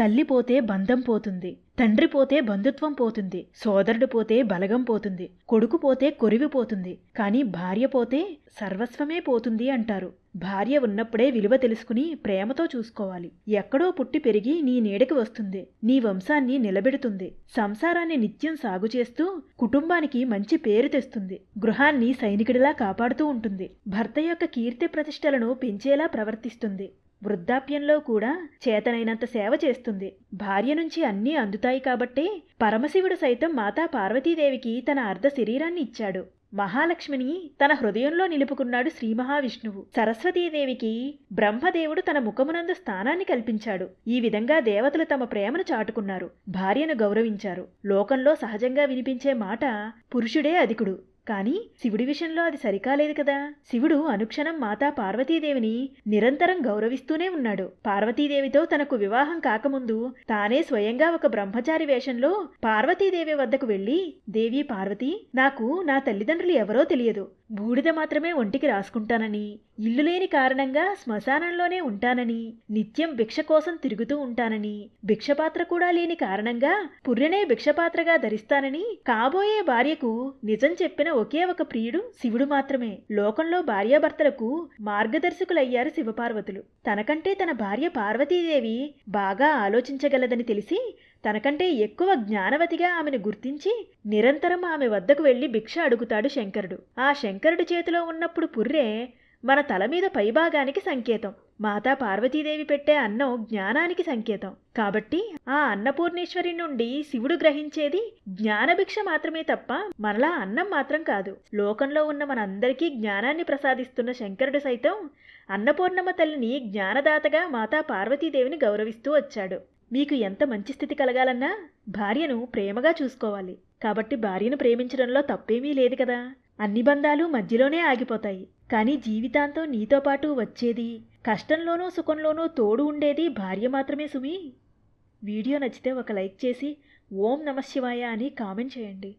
తల్లి పోతే బంధం పోతుంది తండ్రి పోతే బంధుత్వం పోతుంది సోదరుడు పోతే బలగం పోతుంది కొడుకు పోతే కొరివి పోతుంది కానీ భార్య పోతే సర్వస్వమే పోతుంది అంటారు. భార్య ఉన్నప్పుడే విలువ తెలుసుకుని ప్రేమతో చూసుకోవాలి. ఎక్కడో పుట్టి పెరిగి నీ నీడకి వస్తుంది నీ వంశాన్ని నిలబెడుతుంది సంసారాన్ని నిత్యం సాగు చేస్తూ కుటుంబానికి మంచి పేరు తెస్తుంది గృహాన్ని సైనికుడిలా కాపాడుతూ ఉంటుంది భర్త యొక్క కీర్తి ప్రతిష్టలను పెంచేలా ప్రవర్తిస్తుంది. వృద్ధాప్యంలో కూడా చేతనైనంత సేవ చేస్తుంది. భార్య నుంచి అన్నీ అందుతాయి కాబట్టే పరమశివుడు సైతం మాతా పార్వతీదేవికి తన అర్ధ శరీరాన్ని ఇచ్చాడు. మహాలక్ష్మిని తన హృదయంలో నిలుపుకున్నాడు శ్రీ మహావిష్ణువు. సరస్వతీదేవికి బ్రహ్మదేవుడు తన ముఖమునందు స్థానాన్ని కల్పించాడు. ఈ విధంగా దేవతలు తమ ప్రేమను చాటుకున్నారు. భార్యను గౌరవించారు. లోకంలో సహజంగా వినిపించే మాట పురుషుడే అధికుడు. కానీ శివుడి విషయంలో అది సరికాలేదు కదా. శివుడు అనుక్షణం మాతా పార్వతీదేవిని నిరంతరం గౌరవిస్తూనే ఉన్నాడు. పార్వతీదేవితో తనకు వివాహం కాకముందు తానే స్వయంగా ఒక బ్రహ్మచారి వేషంలో పార్వతీదేవి వద్దకు వెళ్ళి దేవి పార్వతి నాకు నా తల్లిదండ్రులు ఎవరో తెలియదు. బూడిద మాత్రమే ఒంటికి రాసుకుంటానని ఇల్లు లేని కారణంగా శ్మశానంలోనే ఉంటానని నిత్యం భిక్ష కోసం తిరుగుతూ ఉంటానని భిక్షపాత్ర కూడా లేని కారణంగా పుర్రెనే భిక్షపాత్రగా ధరిస్తానని కాబోయే భార్యకు నిజం చెప్పిన ఒకే ఒక ప్రియుడు శివుడు మాత్రమే. లోకంలో భార్యాభర్తలకు మార్గదర్శకులయ్యారు శివపార్వతులు. తనకంటే తన భార్య పార్వతీదేవి బాగా ఆలోచించగలదని తెలిసి తనకంటే ఎక్కువ జ్ఞానవతిగా ఆమెను గుర్తించి నిరంతరం ఆమె వద్దకు వెళ్ళి భిక్ష అడుగుతాడు శంకరుడు. ఆ శంకరుడి చేతిలో ఉన్నప్పుడు పుర్రే మన తల మీద పైభాగానికి సంకేతం. మాతా పార్వతీదేవి పెట్టే అన్నం జ్ఞానానికి సంకేతం. కాబట్టి ఆ అన్నపూర్ణేశ్వరి నుండి శివుడు గ్రహించేది జ్ఞానభిక్ష మాత్రమే తప్ప మనలా అన్నం మాత్రం కాదు. లోకంలో ఉన్న మనందరికీ జ్ఞానాన్ని ప్రసాదిస్తున్న శంకరుడు సైతం అన్నపూర్ణమ్మ తల్లిని జ్ఞానదాతగా మాతా పార్వతీదేవిని గౌరవిస్తూ వచ్చాడు. మీకు ఎంత మంచి స్థితి కలగాలన్నా భార్యను ప్రేమగా చూసుకోవాలి. కాబట్టి భార్యను ప్రేమించడంలో తప్పేమీ లేదు కదా. అన్ని బంధాలు మధ్యలోనే ఆగిపోతాయి. కానీ జీవితాంతం నీతో పాటు వచ్చేది కష్టంలోనూ సుఖంలోనూ తోడు ఉండేది భార్య మాత్రమే సుమి. వీడియో నచ్చితే ఒక లైక్ చేసి ఓం నమశివాయ అని కామెంట్ చేయండి.